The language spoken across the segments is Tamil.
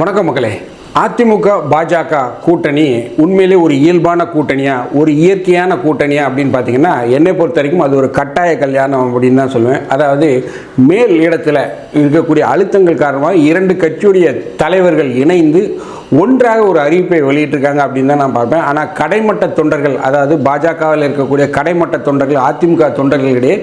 வணக்கம் மக்களே. அதிமுக பாஜக கூட்டணி உண்மையிலே ஒரு இயல்பான கூட்டணியா ஒரு இயற்கையான கூட்டணியா அப்படின்னு பார்த்தீங்கன்னா என்னை பொறுத்த வரைக்கும் அது ஒரு கட்டாய கல்யாணம் அப்படின்னு தான் சொல்லுவேன். அதாவது மேல் இடத்துல இருக்கக்கூடிய அழுத்தங்கள் காரணமாக இரண்டு கட்சியுடைய தலைவர்கள் இணைந்து ஒன்றாக ஒரு அறிவிப்பை வெளியிட்டிருக்காங்க அப்படின்னு தான் நான் பார்ப்பேன். ஆனால் கடைமட்ட தொண்டர்கள் அதாவது பாஜகவில் இருக்கக்கூடிய கடைமட்ட தொண்டர்கள் அதிமுக தொண்டர்களிடையே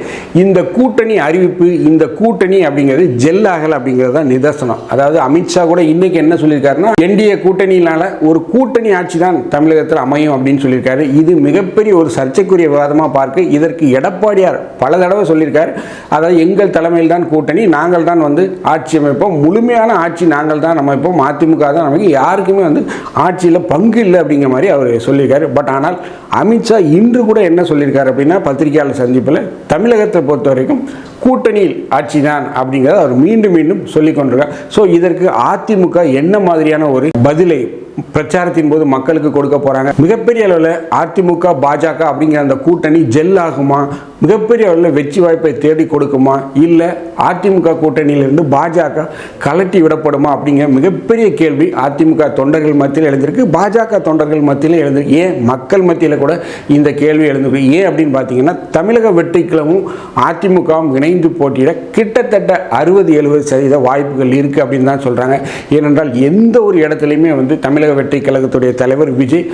இந்த கூட்டணி அறிவிப்பு இந்த கூட்டணி அப்படிங்கிறது ஜெல் ஆகலை அப்படிங்கிறது தான் நிதர்சனம். அதாவது அமித்ஷா கூட இன்னைக்கு என்ன சொல்லியிருக்காருன்னா என்டிஏ கூட்டணியினால ஒரு கூட்டணி ஆட்சி தான் தமிழகத்தில் அமையும் அப்படின்னு சொல்லியிருக்காரு. இது மிகப்பெரிய ஒரு சர்ச்சைக்குரிய விவாதமாக பார்க்க இதற்கு எடப்பாடியார் பல தடவை சொல்லியிருக்கார். அதாவது எங்கள் தலைமையில் தான் கூட்டணி நாங்கள் தான் வந்து ஆட்சி அமைப்போம். முழுமையான ஆட்சி நாங்கள் தான் அமைப்போம். அதிமுக தான் நமக்கு யார் யாருக்குமே வந்து ஆட்சியில் பங்கு இல்லை அப்படிங்கிற மாதிரி அவர் சொல்லியிருக்காரு. பட் ஆனால் அமித்ஷா இன்று கூட என்ன சொல்லியிருக்காரு அப்படின்னா பத்திரிகையாளர் சந்திப்பில் தமிழகத்தை பொறுத்த வரைக்கும் கூட்டணியில் ஆட்சி தான் அப்படிங்கிறத அவர் மீண்டும் மீண்டும் சொல்லி கொண்டிருக்கார் ஸோ இதற்கு அதிமுக என்ன மாதிரியான ஒரு பதிலை பிரச்சாரத்தின் போது மக்களுக்கு கொடுக்க போறாங்க. மிகப்பெரிய அளவில் அதிமுக பாஜக அப்படிங்கிற அந்த கூட்டணி ஜெல் ஆகுமா? மிகப்பெரிய அளவில் வெற்றி வாய்ப்பை தேடி கொடுக்குமா? இல்லை அதிமுக கூட்டணியிலிருந்து பாஜக கலட்டி விடப்படுமா? அப்படிங்கிற மிகப்பெரிய கேள்வி அதிமுக தொண்டர்கள் மத்தியில் எழுந்திருக்கு. பாஜக தொண்டர்கள் மத்தியில் எழுந்திருக்கு. ஏன் மக்கள் மத்தியில் கூட இந்த கேள்வி எழுந்திருக்கு? ஏன் அப்படின்னு பார்த்தீங்கன்னா தமிழக வெற்றிக்கிழமும் அதிமுகவும் இணைந்து போட்டியிட கிட்டத்தட்ட அறுபது எழுபது சதவீத வாய்ப்புகள் இருக்குது அப்படின்னு தான் சொல்கிறாங்க ஏனென்றால் எந்த ஒரு இடத்துலையுமே வந்து தமிழக வெற்றி கழகத்துடைய தலைவர் விஜய்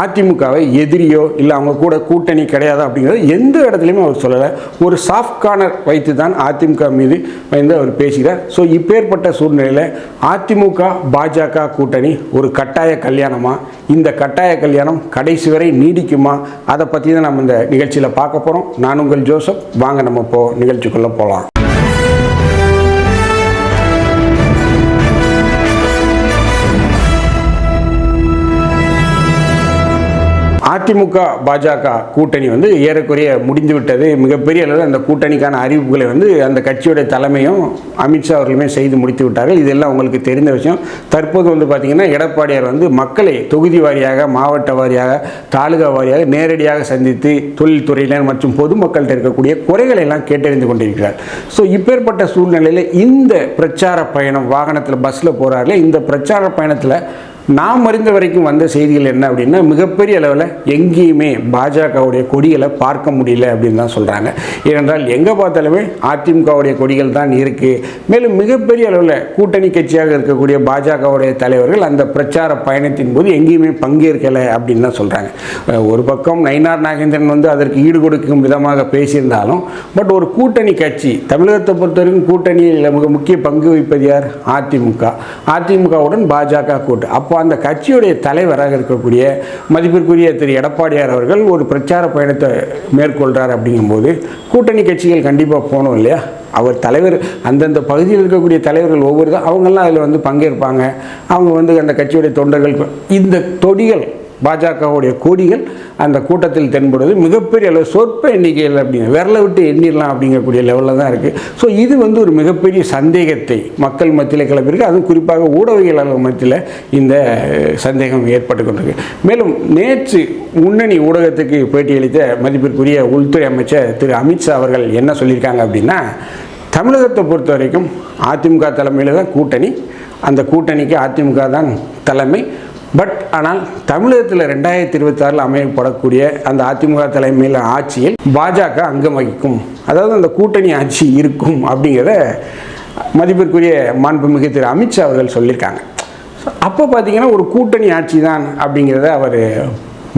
அதிமுகவை எதிரியோ இல்லை அவங்க கூட கூட்டணி கிடையாது அப்படிங்கிறது எந்த இடத்துலையுமே அவர் சொல்லலை. ஒரு சாஃப்ட் கார்னர் வைத்து தான் அதிமுக மீது வந்து அவர் பேசுகிறார். ஸோ இப்பேற்பட்ட சூழ்நிலையில் அதிமுக பாஜக கூட்டணி ஒரு கட்டாய கல்யாணமா? இந்த கட்டாய கல்யாணம் கடைசி வரை நீடிக்குமா? அதை பற்றி தான் நம்ம இந்த நிகழ்ச்சியில் பார்க்க போகிறோம் நான் உங்கள் ஜோசப். வாங்க நம்ம இப்போ நிகழ்ச்சிக்குள்ளே போகலாம் அதிமுக பாஜக கூட்டணி வந்து ஏறக்குறைய முடிந்து விட்டது மிகப்பெரிய அளவில் அந்த கூட்டணிக்கான அறிவிப்புகளை வந்து அந்த கட்சியோட தலைமையும் அமித்ஷா அவர்களுமே செய்து முடித்து விட்டார்கள். இதெல்லாம் உங்களுக்கு தெரிந்த விஷயம். தற்போது வந்து பார்த்தீங்கன்னா எடப்பாடியார் வந்து மக்களை தொகுதி வாரியாக மாவட்ட வாரியாக தாலுகா வாரியாக நேரடியாக சந்தித்து தொழில்துறையினர் மற்றும் பொதுமக்கள்கிட்ட இருக்கக்கூடிய குறைகளை எல்லாம் கேட்டறிந்து கொண்டிருக்கிறார். ஸோ இப்பேற்பட்ட சூழ்நிலையில் இந்த பிரச்சார பயணம் வாகனத்தில் பஸ்ஸில் போகிறார்களே இந்த பிரச்சார பயணத்தில் நாம் அறிந்த வரைக்கும் வந்த செய்திகள் என்ன அப்படின்னா மிகப்பெரிய அளவில் எங்கேயுமே பாஜகவுடைய கொடிகளை பார்க்க முடியல அப்படின்னு தான் சொல்கிறாங்க ஏனென்றால் எங்கே பார்த்தாலுமே அதிமுகவுடைய கொடிகள் தான் இருக்குது மேலும் மிகப்பெரிய அளவில் கூட்டணி கட்சியாக இருக்கக்கூடிய பாஜகவுடைய தலைவர்கள் அந்த பிரச்சார பயணத்தின் போது எங்கேயுமே பங்கேற்கலை அப்படின்னு தான் சொல்கிறாங்க ஒரு பக்கம் நயினார் நாகேந்திரன் வந்து அதற்கு ஈடு கொடுக்கும் விதமாக பேசியிருந்தாலும் பட் ஒரு கூட்டணி கட்சி தமிழகத்தை பொறுத்தவரைக்கும் கூட்டணியில் மிக முக்கிய பங்கு வகிப்பது யார்? அதிமுக. அதிமுகவுடன் பாஜக கூட்டு. அப்போ அந்த கட்சியுடைய தலைவராக இருக்கக்கூடிய மதிப்பிற்குரிய திரு. எடப்பாடியார் அவர்கள் ஒரு பிரச்சார பயணத்தை மேற்கொள்கிறார் அப்படிங்கும்போது கூட்டணி கட்சிகள் கண்டிப்பாக போகணும் இல்லையா? அவர் தலைவர் அந்தந்த பகுதியில் இருக்கக்கூடிய தலைவர்கள் ஒவ்வொரு தான் அவங்கெல்லாம் அதில் வந்து பங்கேற்பாங்க. அவங்க வந்து அந்த கட்சியுடைய தொண்டர்கள் இந்த தொடிகள் பாஜகவுடைய கொடிகள் அந்த கூட்டத்தில் தென்படுவது மிகப்பெரிய அளவு சொற்ப எண்ணிக்கையில் அப்படிங்க விரலை விட்டு எண்ணிடலாம் அப்படிங்கக்கூடிய லெவலில் தான் இருக்குது ஸோ இது வந்து ஒரு மிகப்பெரிய சந்தேகத்தை மக்கள் மத்தியில் கிளப்பியிருக்கு. அதுவும் குறிப்பாக ஊடகவியலாளர் மத்தியில் இந்த சந்தேகம் ஏற்பட்டு கொண்டிருக்கு மேலும் நேற்று முன்னணி ஊடகத்துக்கு பேட்டியளித்த மதிப்பிற்குரிய உள்துறை அமைச்சர் திரு அமித்ஷா அவர்கள் என்ன சொல்லியிருக்காங்க அப்படின்னா தமிழகத்தை பொறுத்த வரைக்கும் அதிமுக தலைமையில் தான் கூட்டணி. அந்த கூட்டணிக்கு அதிமுக தான் தலைமை. பட் ஆனால் தமிழகத்தில் ரெண்டாயிரத்தி இருபத்தி ஆறில் அமையப்படக்கூடிய அந்த அதிமுக தலைமையில் ஆட்சியில் பாஜக அங்கம் வகிக்கும். அதாவது அந்த கூட்டணி ஆட்சி இருக்கும் அப்படிங்கிறத மதிப்பிற்குரிய மாண்புமிகு திரு அமித்ஷா அவர்கள் சொல்லியிருக்காங்க. அப்போ பார்த்தீங்கன்னா ஒரு கூட்டணி ஆட்சி தான் அப்படிங்கிறத அவர்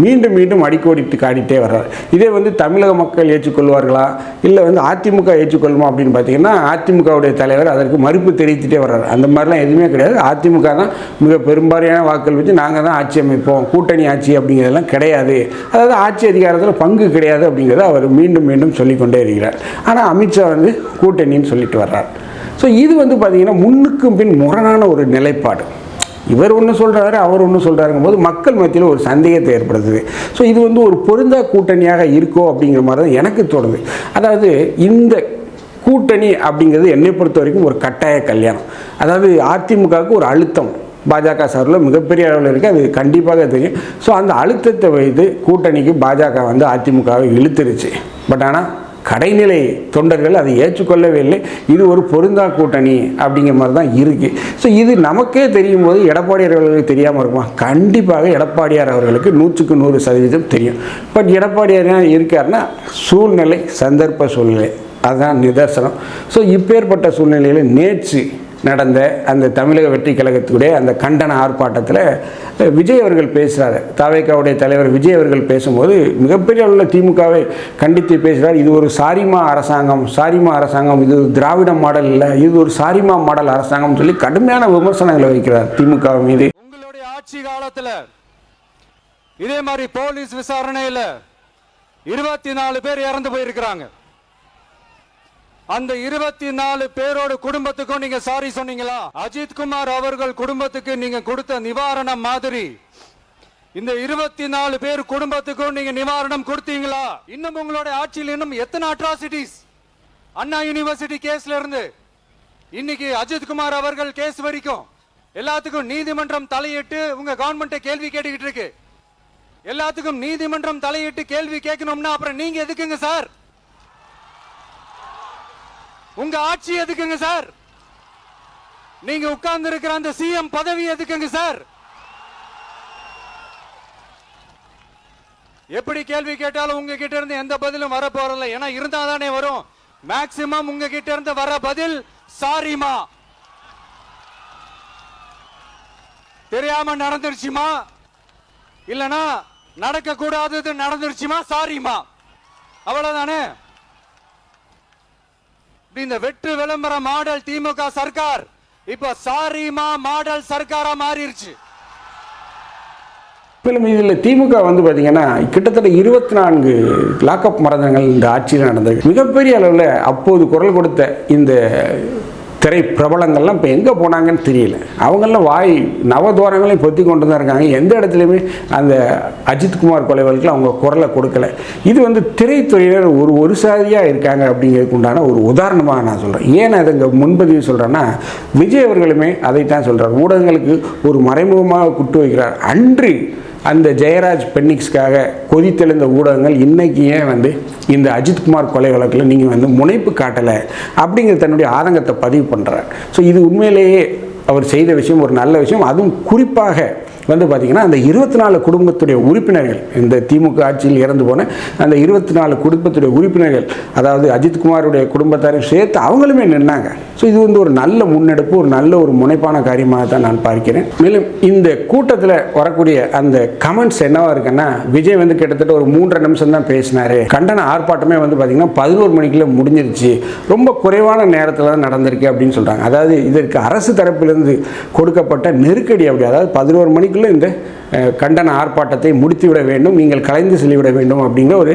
மீண்டும் மீண்டும் அடிக்கோடிட்டு காட்டிகிட்டே வர்றார். இதே வந்து தமிழக மக்கள் ஏற்றுக்கொள்வார்களா? இல்லை வந்து அதிமுக ஏற்றுக்கொள்ளுமா அப்படின்னு பார்த்தீங்கன்னா அதிமுகவுடைய தலைவர் அதற்கு மறுப்பு தெரிவித்துட்டே வர்றார். அந்த மாதிரிலாம் எதுவுமே கிடையாது. அதிமுக தான் மிக பெரும்பாலான வாக்குகள் வச்சு நாங்கள் தான் ஆட்சி அமைப்போம். கூட்டணி ஆட்சி அப்படிங்கிறதெல்லாம் கிடையாது. அதாவது ஆட்சி அதிகாரத்தில் பங்கு கிடையாது அப்படிங்கிறத அவர் மீண்டும் மீண்டும் சொல்லிக்கொண்டே இருக்கிறார். ஆனால் அமித்ஷா வந்து கூட்டணின்னு சொல்லிட்டு வர்றார். ஸோ இது வந்து பார்த்திங்கன்னா முன்னுக்கும் பின் முரணான ஒரு நிலைப்பாடு. இவர் ஒன்று சொல்கிறாரு அவர் ஒன்று சொல்கிறாருங்கும் போது மக்கள் மத்தியில் ஒரு சந்தேகத்தை ஏற்படுத்துது. ஸோ இது வந்து ஒரு பொருந்தா கூட்டணியாக இருக்கோ அப்படிங்கிற மாதிரி தான் எனக்கு தோணுது. அதாவது இந்த கூட்டணி அப்படிங்கிறது என்னை பொறுத்த வரைக்கும் ஒரு கட்டாய கல்யாணம். அதாவது அதிமுகவுக்கு ஒரு அழுத்தம். பாஜக சார்பில் மிகப்பெரிய அளவில் இருக்குது அது கண்டிப்பாக தெரியும். ஸோ அந்த அழுத்தத்தை வைத்து கூட்டணிக்கு பாஜக வந்து அதிமுகவை இழுத்துருச்சு. பட் ஆனால் கடைநிலை தொண்டர்கள் அதை ஏற்றுக்கொள்ளவே இல்லை. இது ஒரு பொருந்தா கூட்டணி அப்படிங்கிற மாதிரி தான் இருக்குது ஸோ இது நமக்கே தெரியும் போது எடப்பாடியார் அவர்களுக்கு தெரியாமல் இருக்குமா? கண்டிப்பாக எடப்பாடியார் அவர்களுக்கு நூற்றுக்கு நூறு சதவீதம் தெரியும். பட் எடப்பாடியார் இருக்காருன்னா சூழ்நிலை சந்தர்ப்ப சூழ்நிலை. அதுதான் நிதர்சனம். ஸோ இப்பேற்பட்ட சூழ்நிலையில் நேற்று நடந்த அந்த தமிழக வெற்றி கழகத்துடைய அந்த கண்டன ஆர்ப்பாட்டத்தில் விஜய் அவர்கள் பேசுகிறார் தாவேக்காவுடைய தலைவர் விஜய் அவர்கள் பேசும்போது மிகப்பெரிய அளவில் திமுகவை கண்டித்து பேசுகிறார் இது ஒரு சாரிமா அரசாங்கம் சாரிமா அரசாங்கம் இது ஒரு திராவிட மாடல் இல்லை இது ஒரு சாரிமா மாடல் அரசாங்கம் சொல்லி கடுமையான விமர்சனங்களை வைக்கிறார் திமுக மீது. உங்களுடைய ஆட்சி காலத்தில் இதே மாதிரி போலீஸ் விசாரணையில் இருபத்தி நாலு பேர் இறந்து போயிருக்கிறாங்க. அந்த இருபத்தி நாலு பேரோட குடும்பத்துக்கும் நீங்க சாரி சொன்னீங்களா? அஜித் குமார் அவர்கள் குடும்பத்துக்கு நீங்க கொடுத்த நிவாரணம் மாதிரி. இந்த இருபத்தி நாலு பேர் குடும்பத்துக்கும் நீங்க நிவாரணம் கொடுத்தீங்களா? இன்னும் உங்களோட ஆட்சியில் இன்னும் எத்தனை அட்ராசிட்டிஸ் அண்ணா யூனிவர்சிட்டி கேஸ்ல இருந்து. இன்னைக்கு அஜித் குமார் அவர்கள் கேஸ் வரைக்கும் எல்லாத்துக்கும் நீதிமன்றம் தலையிட்டு உங்க கவர்மெண்ட்டை கேள்வி கேட்டுக்கிட்டு இருக்கு. எல்லாத்துக்கும் நீதிமன்றம் தலையிட்டு கேள்வி கேட்கணும்னா அப்புறம் நீங்க எதுக்குங்க சார்? உங்க ஆட்சி எதுக்குங்க சார்? நீங்க உட்கார்ந்து இருக்கிற அந்த சிஎம் பதவி எதுக்குங்க சார்? எப்படி கேள்வி கேட்டாலும் உங்ககிட்ட இருந்து எந்த பதிலும் வர போறதில்ல. ஏன்னா இருந்தா தானே வரும். மேக்சிமம் உங்ககிட்ட இருந்து வர பதில் சாரிமா. தெரியாம நடந்துருச்சுமா? இல்லனா நடக்க கூடாதது நடந்துருச்சுமா? சாரிமா. அவ்வளவுதானே? இந்த வெற்று விளம்பர மாடல் திமுக சர்க்கார். இப்ப சாரிமா மாடல் சர்க்காரா மாறிடுச்சு மேலும் இதில் திமுக வந்து பார்த்தீங்கன்னா கிட்டத்தட்ட இருபத்தி நான்கு லாக்அப் மரணங்கள் இந்த ஆட்சியில் நடந்தது. மிகப்பெரிய அளவில் அப்போது குரல் கொடுத்த இந்த திரை பிரபலங்கள்லாம் இப்போ எங்கே போனாங்கன்னு தெரியல. அவங்களாம் வாய் நவதோரங்களையும் பொத்தி கொண்டு தான் இருக்காங்க. எந்த இடத்துலையுமே அந்த அஜித்குமார் கொலை வழக்கில் அவங்க குரலை கொடுக்கல. இது வந்து திரைத்துறையினர் ஒரு ஒரு சாதியாக இருக்காங்க அப்படிங்கிறதுக்கு உண்டான ஒரு உதாரணமாக நான் சொல்கிறேன் ஏன் அதை இங்கே முன்பதிவு சொல்கிறேன்னா விஜய் அவர்களுமே அதைத்தான் சொல்கிறார் ஊடகங்களுக்கு ஒரு மறைமுகமாக குட்டு வைக்கிறார். அன்று அந்த ஜெயராஜ் பென்னிக்ஸ்க்காக கொதித்தெழுந்த ஊடகங்கள் இன்னைக்கு ஏன் வந்து இந்த அஜித்குமார் கொலை வழக்கில் நீங்கள் வந்து முனைப்பு காட்டலை அப்படிங்கிற தன்னுடைய ஆதங்கத்தை பதிவு பண்ணுறார் ஸோ இது உண்மையிலேயே அவர் செய்த விஷயம் ஒரு நல்ல விஷயம். அதுவும் குறிப்பாக வந்து பார்த்திங்கன்னா அந்த இருபத்தி நாலு குடும்பத்துடைய உறுப்பினர்கள் இந்த திமுக ஆட்சியில் இறந்து போன அந்த இருபத்தி நாலு குடும்பத்துடைய உறுப்பினர்கள் அதாவது அஜித்குமாருடைய குடும்பத்தாரையும் சேர்த்து அவங்களுமே நின்னாங்க. ஸோ இது வந்து ஒரு நல்ல முன்னெடுப்பு ஒரு நல்ல ஒரு முனைப்பான காரியமாக தான் நான் பார்க்கிறேன். மேலும் இந்த கூட்டத்தில் வரக்கூடிய அந்த கமெண்ட்ஸ் என்னவா இருக்குன்னா விஜய் வந்து கிட்டத்தட்ட ஒரு மூன்றரை நிமிஷம் தான் பேசினாரு. கண்டன ஆர்ப்பாட்டமே வந்து பார்த்திங்கன்னா பதினோரு மணிக்குள்ள முடிஞ்சிருச்சு. ரொம்ப குறைவான நேரத்தில் தான் நடந்திருக்கு அப்படின்னு சொல்கிறாங்க அதாவது இதற்கு அரசு தரப்பிலிருந்து கொடுக்கப்பட்ட நெருக்கடி அப்படி அதாவது பதினோரு மணிக்குள்ளே இந்த கண்டன ஆர்ப்பாட்டத்தை முடித்துவிட வேண்டும் நீங்கள் கலைந்து செல்லிவிட வேண்டும் அப்படிங்கிற ஒரு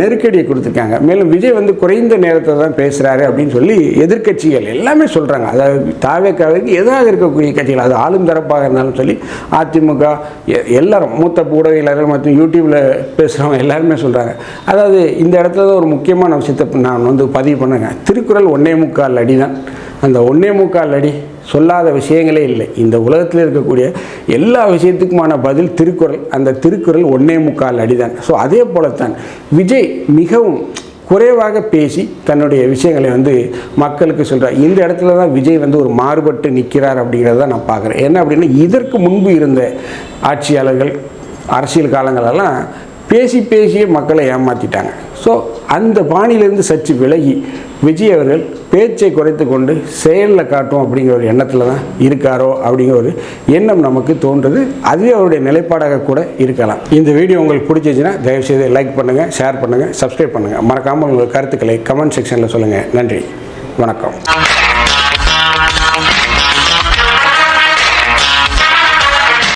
நெருக்கடியை கொடுத்துருக்காங்க. மேலும் விஜய் வந்து குறைந்த நேரத்தில் தான் பேசுகிறாரு அப்படின்னு சொல்லி எதிர்க்கட்சிகள் எல்லாமே சொல்கிறாங்க அதாவது தாவேக்காவிற்கு எதிராக இருக்கக்கூடிய கட்சிகள் அது ஆளும் தரப்பாக இருந்தாலும் சொல்லி அதிமுக எல்லாரும் மூத்த ஊடகவியலாளர்கள் மற்றும் யூடியூப்பில் பேசுகிறவங்க எல்லாருமே சொல்கிறாங்க அதாவது இந்த இடத்துல தான் ஒரு முக்கியமான விஷயத்தை நான் வந்து பதிவு பண்ணுங்க. திருக்குறள் ஒன்னே முக்கால் அடி தான் அந்த ஒன்றே முக்கால் அடி சொல்லாத விஷயங்களே இல்லை. இந்த உலகத்தில் இருக்கக்கூடிய எல்லா விஷயத்துக்குமான பதில் திருக்குறள். அந்த திருக்குறள் ஒன்றே முக்கால் அடிதான். ஸோ அதே போலத்தான் விஜய் மிகவும் குறைவாக பேசி தன்னுடைய விஷயங்களை வந்து மக்களுக்கு சொல்கிறார் இந்த இடத்துல தான் விஜய் வந்து ஒரு மாறுபட்டு நிற்கிறார் அப்படிங்கிறத நான் பார்க்குறேன். என்ன அப்படின்னா இதற்கு முன்பு இருந்த ஆட்சியாளர்கள் அரசியல் காலங்களெல்லாம் பேசி பேசியே மக்களை ஏமாற்றிட்டாங்க ஸோ அந்த பாணியிலிருந்து சற்று விலகி விஜய் அவர்கள் பேச்சை குறைத்து கொண்டு செயலில் காட்டும் அப்படிங்கிற ஒரு எண்ணத்தில் தான் இருக்காரோ அப்படிங்கிற ஒரு எண்ணம் நமக்கு தோன்றுது. அதுவே அவருடைய நிலைப்பாடாக கூட இருக்கலாம். இந்த வீடியோ உங்களுக்கு பிடிச்சிச்சுன்னா தயவுசெய்து லைக் பண்ணுங்கள் ஷேர் பண்ணுங்கள் சப்ஸ்கிரைப் பண்ணுங்கள் மறக்காமல் உங்கள் கருத்துக்களை கமெண்ட் செக்ஷனில் சொல்லுங்கள் நன்றி. வணக்கம்.